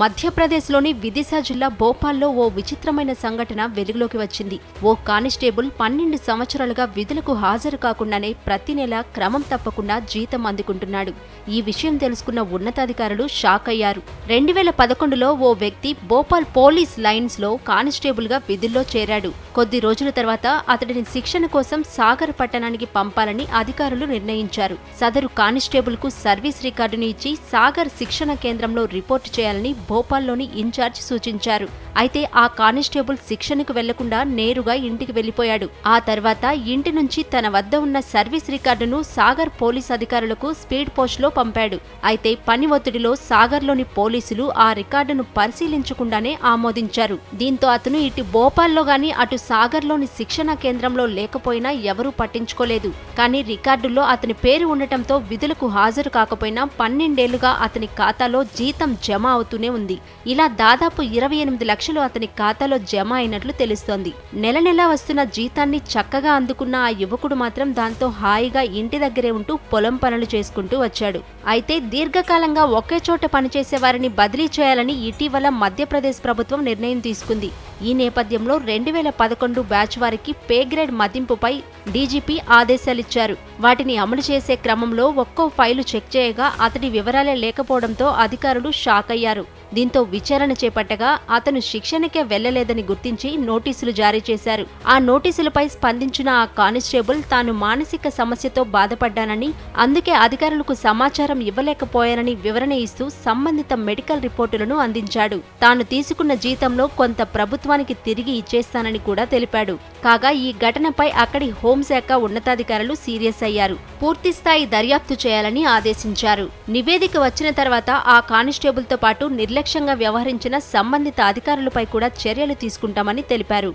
మధ్యప్రదేశ్లోని విదిశా జిల్లా భోపాల్లో ఓ విచిత్రమైన సంఘటన వెలుగులోకి వచ్చింది. ఓ కానిస్టేబుల్ పన్నెండు సంవత్సరాలుగా విధులకు హాజరు కాకుండానే ప్రతి నెల క్రమం తప్పకుండా జీతం అందుకుంటున్నాడు. ఈ విషయం తెలుసుకున్న ఉన్నతాధికారులు షాక్ అయ్యారు. రెండు వేల పదకొండులో ఓ వ్యక్తి భోపాల్ పోలీస్ లైన్స్లో విధుల్లో చేరాడు. కొద్ది రోజుల తర్వాత అతడిని శిక్షణ కోసం సాగర్ పట్టణానికి పంపాలని అధికారులు నిర్ణయించారు. సదరు కానిస్టేబుల్కు సర్వీస్ రికార్డుని ఇచ్చి సాగర్ శిక్షణ కేంద్రంలో రిపోర్టు చేయాలని భోపాల్లోని ఇన్ఛార్జ్ సూచించారు. అయితే ఆ కానిస్టేబుల్ శిక్షణకు వెళ్ళకుండా నేరుగా ఇంటికి వెళ్ళిపోయాడు ఆ తర్వాత ఇంటి నుంచి తన వద్ద ఉన్న సర్వీస్ రికార్డును సాగర్ పోలీస్ అధికారులకు స్పీడ్ పోస్ట్లో పంపాడు. అయితే పని ఒత్తిడిలో సాగర్లోని పోలీసులు ఆ రికార్డును పరిశీలించకుండానే ఆమోదించారు. దీంతో అతను ఇటు భోపాల్లో గాని అటు సాగర్లోని శిక్షణ కేంద్రంలో లేకపోయినా ఎవరూ పట్టించుకోలేదు. కానీ రికార్డుల్లో అతని పేరు ఉండటంతో విధులకు హాజరు కాకపోయినా పన్నెండేళ్ళుగా అతని ఖాతాలో జీతం జమ అవుతూనే ఉంది. ఇలా దాదాపు ఇరవై ఎనిమిది లక్షలు అతని ఖాతాలో జమ అయినట్లు తెలుస్తోంది. నెల నెల వస్తున్న జీతాన్ని చక్కగా అందుకున్న ఆ యువకుడు మాత్రం దాంతో హాయిగా ఇంటి దగ్గరే ఉంటూ పొలం పనులు చేసుకుంటూ వచ్చాడు. అయితే దీర్ఘకాలంగా ఒకే చోట పనిచేసే వారిని బదిలీ చేయాలని ఇటీవల మధ్యప్రదేశ్ ప్రభుత్వం నిర్ణయం తీసుకుంది. ఈ నేపథ్యంలో రెండు వేల పదకొండు బ్యాచ్ వారికి పే గ్రేడ్ మదింపుపై డీజీపీ ఆదేశాలిచ్చారు. వాటిని అమలు చేసే క్రమంలో ఒక్కో ఫైలు చెక్ చేయగా అతడి వివరాలే లేకపోవడంతో అధికారులు షాక్ అయ్యారు. దీంతో విచారణ చేపట్టగా అతను శిక్షణకే వెళ్ళలేదని గుర్తించి నోటీసులు జారీ చేశారు. ఆ నోటీసులపై స్పందించిన ఆ కానిస్టేబుల్ తాను మానసిక సమస్యతో బాధపడ్డానని అందుకే అధికారులకు సమాచారం ఇవ్వలేకపోయానని వివరణ ఇస్తూ సంబంధిత మెడికల్ రిపోర్టులను అందించాడు. తాను తీసుకున్న జీతంలో కొంత ప్రభుత్వ ప్రభుత్వానికి తిరిగి ఇచ్చేస్తానని కూడా తెలిపాడు. కాగా ఈ ఘటనపై అక్కడి హోంశాఖ ఉన్నతాధికారులు సీరియస్ అయ్యారు. పూర్తిస్థాయి దర్యాప్తు చేయాలని ఆదేశించారు. నివేదిక వచ్చిన తర్వాత ఆ కానిస్టేబుల్తో పాటు నిర్లక్ష్యంగా వ్యవహరించిన సంబంధిత అధికారులపై కూడా చర్యలు తీసుకుంటామని తెలిపారు.